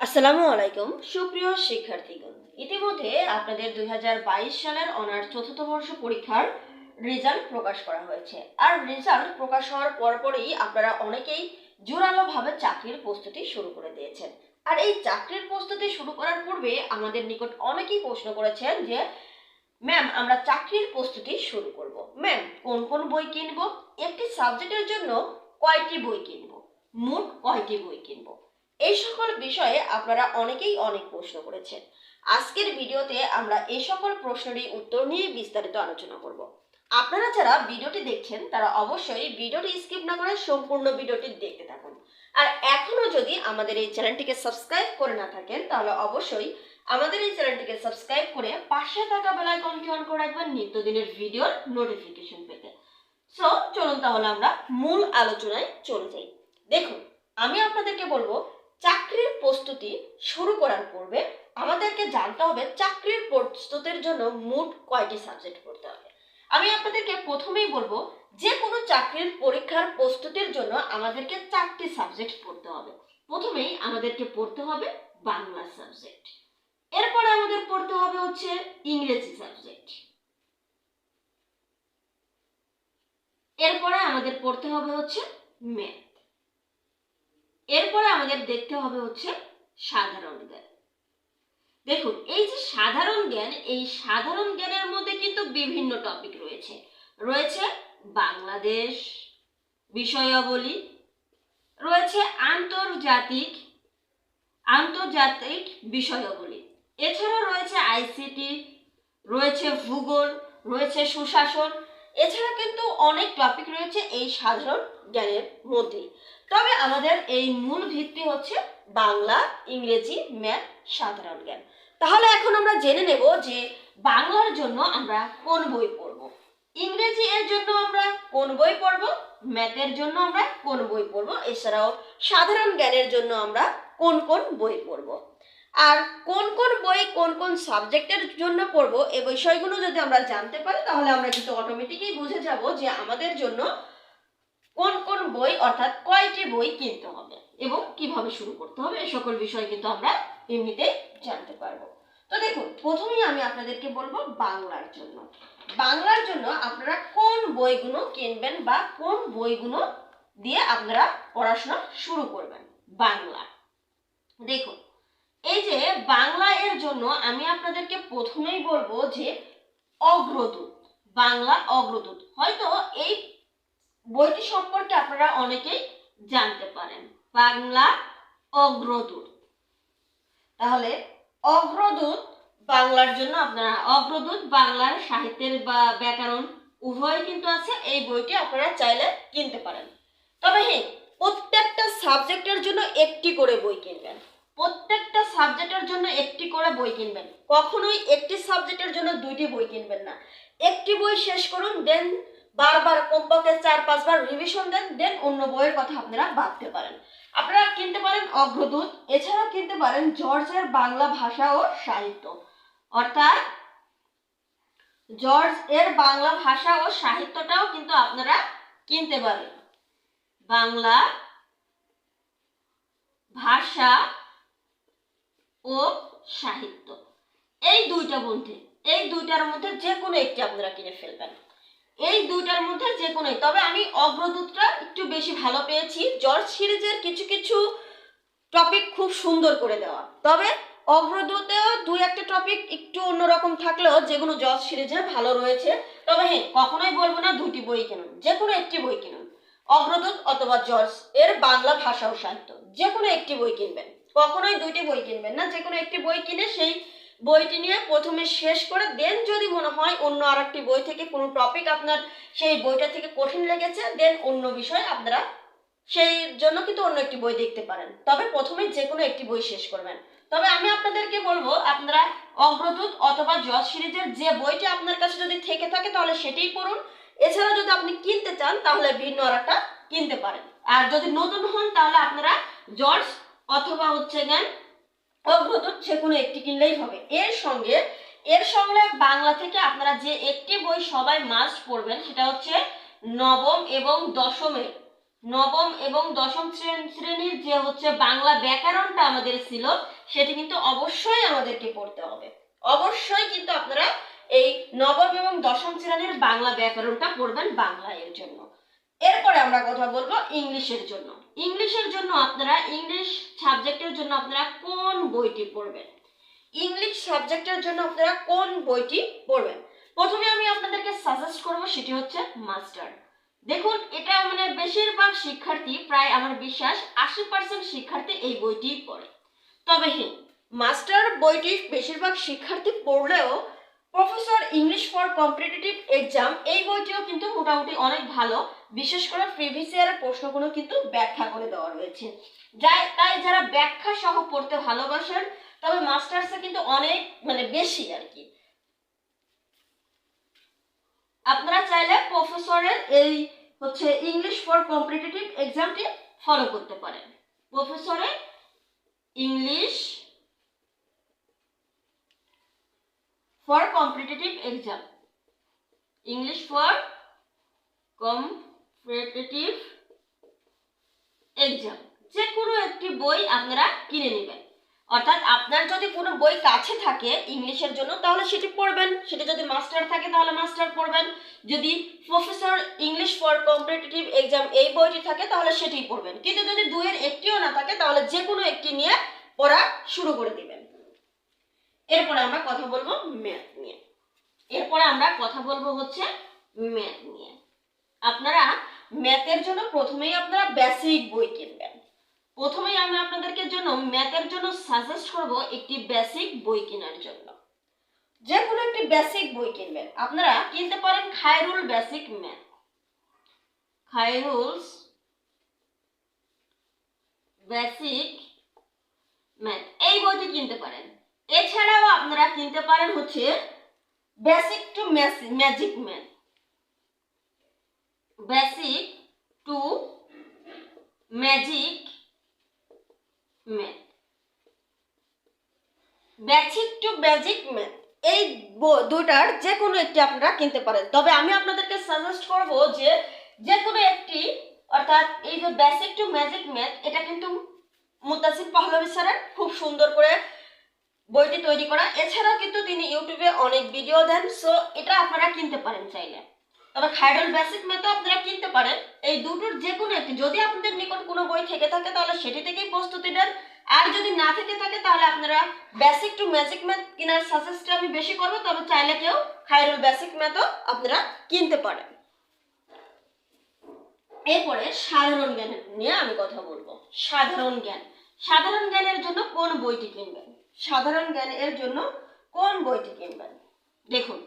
আসসালামু আলাইকুম, সুপ্রিয় শিক্ষার্থীগণ। ইতিমধ্যে আপনাদের দু হাজার বাইশ সালের অনার্স চতুর্থ বর্ষ পরীক্ষার রেজাল্ট প্রকাশ করা হয়েছে। আর রেজাল্ট প্রকাশ হওয়ার পরপরই আপনারা অনেকেই জোরালোভাবে চাকরির প্রস্তুতি শুরু করে দিয়েছেন। আর এই চাকরির প্রস্তুতি শুরু করার পূর্বে আমাদের নিকট অনেকেই প্রশ্ন করেছেন যে, ম্যাম, আমরা চাকরির প্রস্তুতি শুরু করব। ম্যাম, কোন কোন বই কিনবো? একটি সাবজেক্টের জন্য কয়টি বই কিনবো? মোট কয়টি বই কিনবো? এই সকল বিষয়ে আপনারা অনেকেই অনেক প্রশ্ন করেছেন। আজকের ভিডিওতে আমরা এই সকল প্রশ্নেরই উত্তর নিয়ে বিস্তারিত আলোচনা করব। আপনারা যারা ভিডিওটি দেখছেন, তারা অবশ্যই ভিডিওটি স্কিপ না করে সম্পূর্ণ ভিডিওটি দেখতে থাকুন। আর এখনও যদি আমাদের এই চ্যানেলটিকে সাবস্ক্রাইব করে না থাকেন, তাহলে অবশ্যই আমাদের এই চ্যানেলটিকে সাবস্ক্রাইব করে পাশে থাকা বেল আইকনটি অন করে রাখবেন নিত্যদিনের ভিডিওর নোটিফিকেশন পেতে। সো চলুন তাহলে আমরা মূল আলোচনায় চলে যাই। দেখুন, আমি আপনাদেরকে বলব চাকরির প্রস্তুতি শুরু করার পূর্বে আমাদেরকে জানতে হবে চাকরির প্রস্তুতির জন্য মোট কয়টি সাবজেক্ট পড়তে হবে। আমি আপনাদেরকে প্রথমেই বলব যে কোনো চাকরির পরীক্ষার প্রস্তুতির জন্য আমাদেরকে চারটি সাবজেক্ট পড়তে হবে। প্রথমেই আমাদেরকে পড়তে হবে বাংলা সাবজেক্ট। এরপরে আমাদের পড়তে হবে হচ্ছে ইংরেজি সাবজেক্ট। এরপরে আমাদের পড়তে হবে হচ্ছে ম্যাথ। এরপরে আমাদের দেখতে হবে হচ্ছে সাধারণ জ্ঞান। দেখুন, এই যে সাধারণ জ্ঞান, এই সাধারণ জ্ঞানের মধ্যে কিন্তু বিভিন্ন টপিক রয়েছে। রয়েছে বাংলাদেশ বিষয়াবলী, রয়েছে আন্তর্জাতিক আন্তর্জাতিক বিষয়াবলী। এছাড়াও রয়েছে আইসিটি, রয়েছে ভূগোল, রয়েছে সুশাসন এছাড়া কিন্তু অনেক টপিক রয়েছে এই সাধারণ জ্ঞানের মধ্যে তবে আমাদের এই মূল ভিত্তি হচ্ছে বাংলা, ইংরেজি, ম্যাথ, সাধারণ জ্ঞান। তাহলে এখন আমরা জেনে নেব যে বাংলার জন্য আমরা কোন বই পড়ব। ইংরেজি এর জন্য আমরা কোন বই পড়ব? ম্যাথের জন্য আমরা কোন বই পড়ব? এছাড়াও সাধারণ জ্ঞানের জন্য আমরা কোন কোন বই পড়ব? আর কোন কোন বই কোন কোন সাবজেক্টের জন্য পড়ব এই বিষয়গুলো যদি আমরা জানতে পারি, তাহলে আমরা কিন্তু অটোমেটিকই বুঝে যাব যে আমাদের জন্য কোন কোন বই অর্থাৎ কয়টি বই কিনতে হবে এবং কীভাবে শুরু করতে হবে এই সকল বিষয় কিন্তু আমরা এমনিতেই জানতে পারব। তো দেখুন, প্রথমেই আমি আপনাদেরকে বলব বাংলার জন্য। বাংলার জন্য আপনারা কোন বইগুলো কিনবেন বা কোন বইগুলো দিয়ে আপনারা পড়াশোনা শুরু করবেন? বাংলা। দেখুন এই যে বাংলা এর জন্য আমি আপনাদেরকে প্রথমেই বলব যে অগ্রদূত, বাংলা অগ্রদূত। হয়তো এই বইটি সম্পর্কে আপনারা অনেকেই জানতে পারেন। বাংলা অগ্রদূত। তাহলে অগ্রদূত বাংলার জন্য আপনারা, অগ্রদূত বাংলার সাহিত্যের বা ব্যাকরণ উভয় কিন্তু আছে, এই বইটি আপনারা চাইলে কিনতে পারেন। তবে হ্যাঁ প্রত্যেকটা সাবজেক্টের জন্য একটি করে বই কিনবেন। প্রত্যেকটা সাবজেক্টের জন্য একটি করে বই কিনবেন। কখনোই একটি সাবজেক্টের জন্য দুইটি বই কিনবেন না। একটি বই শেষ করুন, দেন বারবার কমপক্ষে চার, পাঁচবার রিভিশন দেন দেন অন্য বইয়ের কথা আপনারা ভাবতে পারেন। আপনারা কিনতে পারেন অগ্রদূত, এছাড়াও কিনতে পারেন জর্জের বাংলা ভাষা ও সাহিত্য। অর্থাৎ জর্জ এর বাংলা ভাষা ও সাহিত্যটাও কিন্তু আপনারা কিনতে পারেন। বাংলা ভাষা ও সাহিত্য। এই দুইটা মধ্যে এই দুইটার মধ্যে যে কোনো একটি আপনারা কিনে ফেলবেন। এই দুইটার মধ্যে যে কোনো তবে আমি অগ্রদূতটা একটু বেশি ভালো পেয়েছি। জর্জ সিরিজের কিছু কিছু টপিক খুব সুন্দর করে দেওয়া। তবে অগ্রদূতেও দুই একটা টপিক একটু অন্যরকম থাকলেও যেগুলো জর্জ সিরিজের ভালো রয়েছে। তবে হ্যাঁ কখনোই বলব না দুটি বই কিনুন, যে কোনো একটি বই কিনুন। অগ্রদূত অথবা জর্জ, এর বাংলা ভাষা ও সাহিত্য। যে কোনো একটি বই কিনবেন। কখনোই দুইটি বই কিনবেন না। যে কোনো একটি বই কিনে সেই বইটি নিয়ে প্রথমে শেষ করে দেন যদি মনে হয় অন্য আর একটি বই থেকে কোনো টপিক আপনার সেই বইটা থেকে কঠিন লেগেছে, দেন অন্য বিষয় আপনারা সেই জন্য কিন্তু অন্য একটি বই দেখতে পারেন। তবে প্রথমে যে কোনো একটি বই শেষ করবেন। তবে আমি আপনাদেরকে বলব, আপনারা অগ্রদূত অথবা জজ সিরিজের যে বইটি আপনার কাছে যদি থেকে থাকে তাহলে সেটাই পড়ুন। এছাড়া যদি আপনি কিনতে চান তাহলে ভিন্ন আর একটা কিনতে পারেন। আর যদি নতুন হন তাহলে আপনারা জর্জ অথবা হচ্ছে জ্ঞান অগ্রদূত যে কোনো একটি কিনলেই হবে। এর সঙ্গে এর সঙ্গে বাংলা থেকে আপনারা যে একটি বই সবাই মাস্ট পড়বেন, সেটা হচ্ছে নবম এবং দশমের নবম এবং দশম শ্রেণ- শ্রেণির যে হচ্ছে বাংলা ব্যাকরণটা আমাদের ছিল, সেটি কিন্তু অবশ্যই আমাদেরকে পড়তে হবে। অবশ্যই কিন্তু আপনারা এই নবম এবং দশম শ্রেণির বাংলা ব্যাকরণটা পড়বেন বাংলা এর জন্য। এরপরে আমরা কথা বলব ইংলিশের জন্য। ইংলিশের জন্য আপনারা, ইংলিশ সাবজেক্টের জন্য আপনারা কোন বইটি পড়বেন? ইংলিশ সাবজেক্টের জন্য আপনারা কোন বইটি পড়বেন? প্রথমে আমি আপনাদেরকে সাজেস্ট করব, সেটি হচ্ছে মাস্টার দেখুন, এটা মানে বেশিরভাগ শিক্ষার্থী, প্রায় আমার বিশ্বাস, আশি পার্সেন্ট শিক্ষার্থী এই বইটি পড়ে। তবে হ্যাঁ মাস্টার বইটি বেশিরভাগ শিক্ষার্থী পড়লেও professor English for competitive exam এই বইটিও কিন্তু মোটামুটি অনেক ভালো। বিশেষ করে প্রিভিয়াস ইয়ারের প্রশ্নগুলো কিন্তু ব্যাখ্যা করে দেওয়া রয়েছে। যাই, তাই যারা ব্যাখ্যা সহ পড়তে ভালোবাসেন, তবে মাস্টার্সে কিন্তু অনেক মানে বেশি আর কি। আপনারা চাইলে প্রফেসরের এই হচ্ছে ইংলিশ ফর কম্পিটিটিভ এক্সামটি ফলো করতে পারেন। প্রফেসরের English for competitive exam English for competitive exam যে কোনো একটি বই আপনারা কিনে নেবেন। অর্থাৎ আপনার যদি কোনো বই কাছে থাকে ইংলিশের জন্য, তাহলে সেটি পড়বেন। সেটি যদি মাস্টার থাকে, তাহলে মাস্টার পড়বেন। যদি professor English for competitive exam এই বইটি থাকে, তাহলে সেটি পড়বেন। কিন্তু যদি দুইয়ের একটিও না থাকে, তাহলে যে কোনো একটি নিয়ে পড়া শুরু করে দিবেন এরপরে আমরা কথা বলব ম্যাথ নিয়ে। এরপরে আমরা কথা বলব হচ্ছে ম্যাথ নিয়ে। আপনারা ম্যাথের জন্য প্রথমেই আপনারা বেসিক বই কিনবেন। প্রথমেই আমি আপনাদেরকে জন্য ম্যাথের জন্য সাজেস্ট করব একটি বেসিক বই কেনার জন্য। যে কোনো একটি বেসিক বই কিনবেন। আপনারা কিনতে পারেন Khairul basic math Khairul's basic math এই বইটি কিনতে পারেন। এছাড়াও আপনারা কিনতে পারেন হচ্ছে basic to magic man basic to magic man basic to magic man এই দুটার যে কোনো একটি আপনারা কিনতে পারেন। তবে আমি আপনাদেরকে সাজেস্ট করব যে যে কোনো একটি, অর্থাৎ এই যে বেসিক টু ম্যাজিক ম্যাথ এটা কিন্তু মুতাসির পাহলবি স্যারের খুব সুন্দর করে বইটি তৈরি করা। এছাড়াও কিন্তু তিনি ইউটিউবে অনেক ভিডিও দেন, সো এটা আপনারা কিনতে পারেন চাইলে। তবে খাইডল বেসিক ম্যাথও আপনারা কিনতে পারেন। এই দুটোর যে কোনো একটি, যদি আপনাদের নিকট কোনো বই থেকে থাকে, তাহলে সেটি থেকেই প্রস্তুতি নেন। আর যদি না থেকে থাকে, তাহলে আপনারা বেসিক টু ম্যাজিক ম্যাথ কেনার সাজেস্ট আমি বেশি করব, তবে চাইলে কেউ খাইরুল বেসিক ম্যাথও আপনারা কিনতে পারেন। এরপরে সাধারণ জ্ঞান নিয়ে আমি কথা বলব। সাধারণ জ্ঞান। সাধারণ জ্ঞানের জন্য কোন বইটি কিনবেন? সাধারণ জ্ঞানের জন্য কোন বইটি কিনবেন? দেখুন,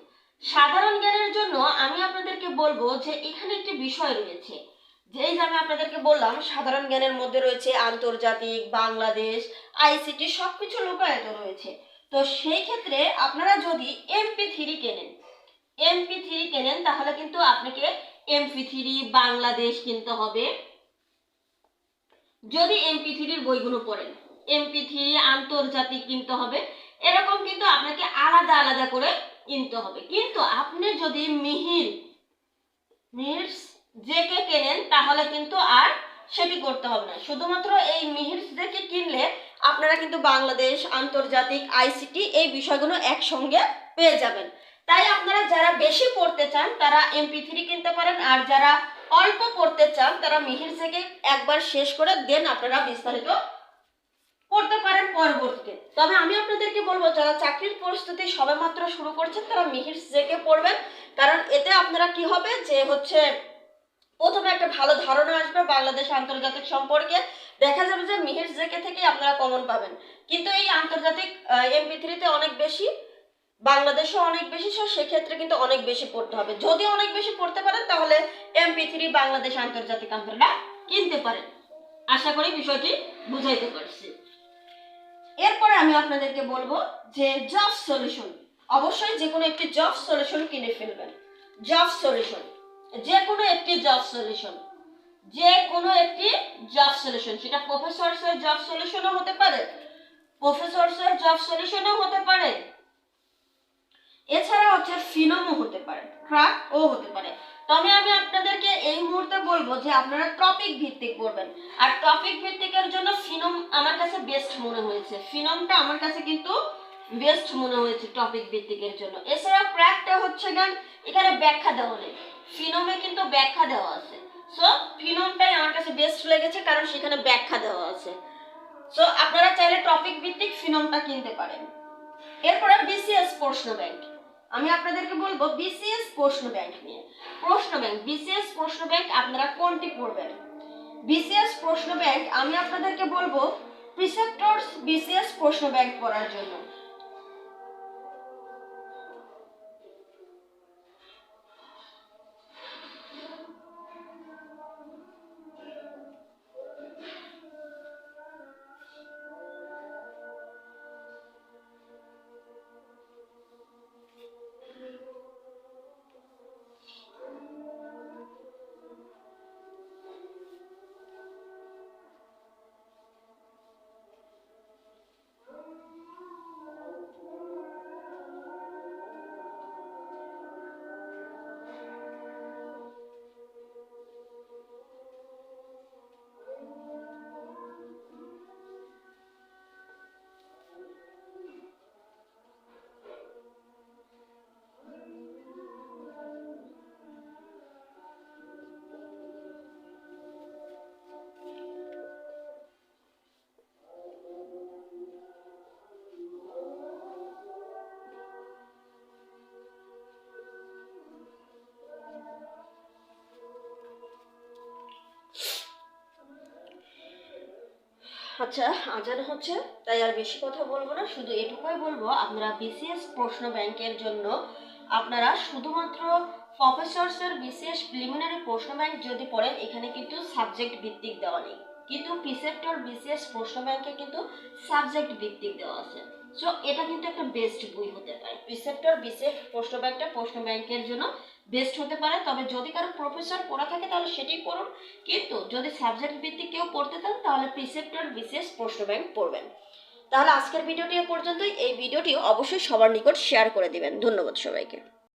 সাধারণ জ্ঞানের জন্য আমি আপনাদেরকে বলব যে এখানে একটি বিষয় রয়েছে। যেই আমি আপনাদেরকে বললাম, সাধারণ জ্ঞানের মধ্যে রয়েছে আন্তর্জাতিক, বাংলাদেশ, আইসিটি সব কিছু লোকায়ত রয়েছে। তো সেই ক্ষেত্রে আপনারা যদি এমপি থ্রি কেনেন, এমপি থ্রি কেনেন, তাহলে কিন্তু আপনাকে এমপি থ্রি বাংলাদেশ কিনতে হবে। যদি এমপি থ্রির বইগুলো পড়েন এমপি থ্রি আন্তর্জাতিক কিনতে হবে। এরকম কিন্তু আপনাকে আলাদা আলাদা করে কিনতে হবে। কিন্তু আপনি যদি মিহির মিহির জেকে কেনেন, তাহলে কিন্তু আর সেটি করতে হবে না। শুধুমাত্র এই মিহির জেকে কিনলে আপনারা কিন্তু বাংলাদেশ, আন্তর্জাতিক আইসিটি এই বিষয়গুলো একসঙ্গে পেয়ে যাবেন। তাই আপনারা যারা বেশি পড়তে চান, তারা এমপি থ্রি কিনতে পারেন। আর যারা অল্প পড়তে চান, তারা মিহির থেকে একবার শেষ করে দেন। আপনারা বিস্তারিত পড়তে পারেন পরবর্তীতে তবে আমি আপনাদেরকে বলব যারা চাকরির প্রস্তুতি সবেমাত্র শুরু করছেন তারা মিহির জেকে পড়বেন কারণ এতে আপনারা কি হবে যে হচ্ছে প্রথমে একটা ভালো ধারণা আসবে বাংলাদেশ আন্তর্জাতিক সম্পর্কে দেখা যাবে যে মিহির জেকে থেকেই আপনারা কমন পাবেন কিন্তু এই আন্তর্জাতিক এমপি থ্রিতে অনেক বেশি বাংলাদেশও অনেক বেশি সেক্ষেত্রে কিন্তু অনেক বেশি পড়তে হবে যদি অনেক বেশি পড়তে পারেন তাহলে এমপি থ্রি বাংলাদেশ আন্তর্জাতিক আপনারা কিনতে পারেন আশা করি বিষয়টি বুঝাইতে পারছি এরপরে আমি আপনাদেরকে বলব যে জব সলিউশন অবশ্যই যে কোনো একটি জব সলিউশন কিনে ফেলবেন। জব সলিউশন যে কোনো একটি জব সলিউশন যে কোনো একটি জব সলিউশন সেটা প্রফেসরসের জব সলিউশনও হতে পারে। প্রফেসরসের জব সলিউশনও হতে পারে। এছাড়া হচ্ছে ফিনমও হতে পারে। ক্রাক ও হতে পারে। তবে আমি আপনাদেরকে এই মুহূর্তে বলব যে আপনারা টপিক ভিত্তিক পড়বেন আর টপিক ভিত্তিকের জন্য ফিনম আমার কাছে বেস্ট মনে হয়েছে। ফিনমটা আমার কাছে কিন্তু বেস্ট মনে হয়েছে টপিক ভিত্তিকের জন্য। এছাড়া ক্র্যাকটা হচ্ছে গান, এখানে ব্যাখ্যা দেওয়া নেই। ফিনমে কিন্তু ব্যাখ্যা দেওয়া আছে। সো ফিনমটাই আমার কাছে বেস্ট লেগেছে কারণ সেখানে ব্যাখ্যা দেওয়া আছে। সো আপনারা চাইলে টপিক ভিত্তিক ফিনমটা কিনতে পারেন। এরপরে বিসিএস প্রশ্ন ব্যাংক আমি আপনাদেরকে বলব বিসিএস প্রশ্ন ব্যাংক নিয়ে। প্রশ্ন ব্যাংক, বিসিএস প্রশ্ন ব্যাংক আপনারা কোনটি পড়বেন? বিসিএস প্রশ্ন ব্যাংক, আমি আপনাদেরকে বলব প্রিসেপ্টর্স বিসিএস প্রশ্ন ব্যাংক পড়ার জন্য। আচ্ছা আজান হচ্ছে, তাই আর বেশি কথা বলব না, শুধু এটুকুই বলব, আপনারা বিসিএস প্রশ্ন ব্যাংকের জন্য আপনারা শুধুমাত্র প্রফেসরসের বিসিএস প্রিলিমিনারি প্রশ্ন ব্যাংক যদি পড়েন, এখানে কিন্তু সাবজেক্ট ভিত্তিক দেওয়া নেই। কিন্তু প্রিসেপ্টর বিসিএস প্রশ্ন ব্যাংকে কিন্তু সাবজেক্ট ভিত্তিক দেওয়া আছে। সো এটা কিন্তু একটা বেস্ট বই হতে পারে। প্রিসেপ্টর বিসিএস প্রশ্ন ব্যাংকটা প্রশ্ন ব্যাংকের জন্য বেস্ট হতে পারে। তবে যদি কারও প্রফেসর পড়া থাকে তাহলে সেটি পড়ুন। কিন্তু যদি সাবজেক্ট ভিত্তিক কেউ পড়তে চান, তাহলে প্রিসেপ্টর বিশেষ প্রশ্ন ব্যাংক পড়বেন। তাহলে আজকের ভিডিওটি পর্যন্তই। এই ভিডিওটি অবশ্যই সবার নিকট শেয়ার করে দিবেন। ধন্যবাদ সবাইকে।